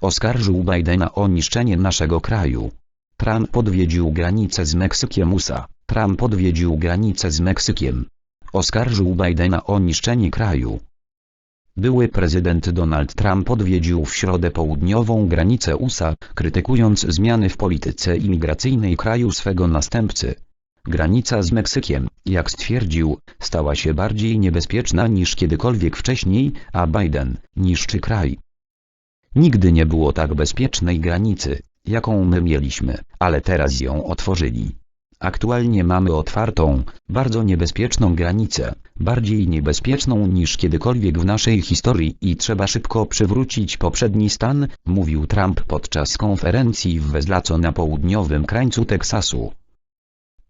Oskarżył Bidena o niszczenie naszego kraju. Trump podwiedził granicę z Meksykiem USA. Trump podwiedził granicę z Meksykiem. Oskarżył Bidena o niszczenie kraju. Były prezydent Donald Trump odwiedził w środę południową granicę USA, krytykując zmiany w polityce imigracyjnej kraju swego następcy. Granica z Meksykiem, jak stwierdził, stała się bardziej niebezpieczna niż kiedykolwiek wcześniej, a Biden niszczy kraj. Nigdy nie było tak bezpiecznej granicy, jaką my mieliśmy, ale teraz ją otworzyli. Aktualnie mamy otwartą, bardzo niebezpieczną granicę, bardziej niebezpieczną niż kiedykolwiek w naszej historii i trzeba szybko przywrócić poprzedni stan, mówił Trump podczas konferencji w Wezlaco na południowym krańcu Teksasu.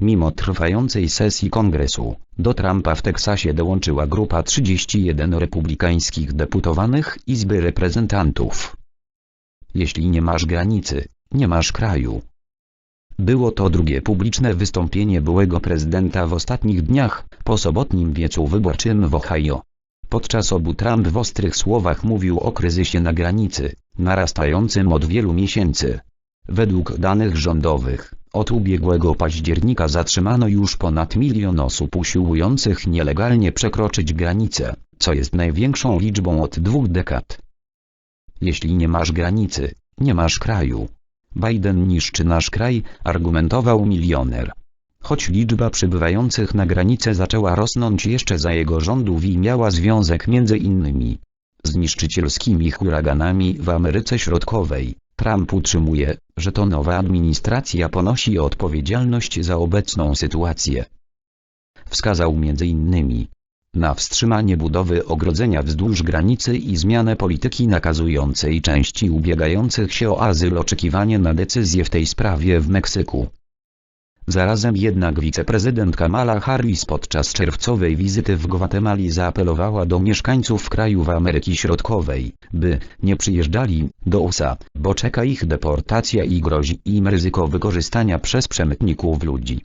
Mimo trwającej sesji kongresu, do Trumpa w Teksasie dołączyła grupa 31 republikańskich deputowanych Izby Reprezentantów. Jeśli nie masz granicy, nie masz kraju. Było to drugie publiczne wystąpienie byłego prezydenta w ostatnich dniach, po sobotnim wiecu wyborczym w Ohio. Podczas obu Trump w ostrych słowach mówił o kryzysie na granicy, narastającym od wielu miesięcy. Według danych rządowych, od ubiegłego października zatrzymano już ponad milion osób usiłujących nielegalnie przekroczyć granicę, co jest największą liczbą od dwóch dekad. Jeśli nie masz granicy, nie masz kraju. Biden niszczy nasz kraj, argumentował milioner. Choć liczba przybywających na granicę zaczęła rosnąć jeszcze za jego rządów i miała związek między innymi z niszczycielskimi huraganami w Ameryce Środkowej, Trump utrzymuje, że to nowa administracja ponosi odpowiedzialność za obecną sytuację. Wskazał m.in. na wstrzymanie budowy ogrodzenia wzdłuż granicy i zmianę polityki nakazującej części ubiegających się o azyl oczekiwanie na decyzję w tej sprawie w Meksyku. Zarazem jednak wiceprezydent Kamala Harris podczas czerwcowej wizyty w Gwatemali zaapelowała do mieszkańców krajów Ameryki Środkowej, by nie przyjeżdżali do USA, bo czeka ich deportacja i grozi im ryzyko wykorzystania przez przemytników ludzi.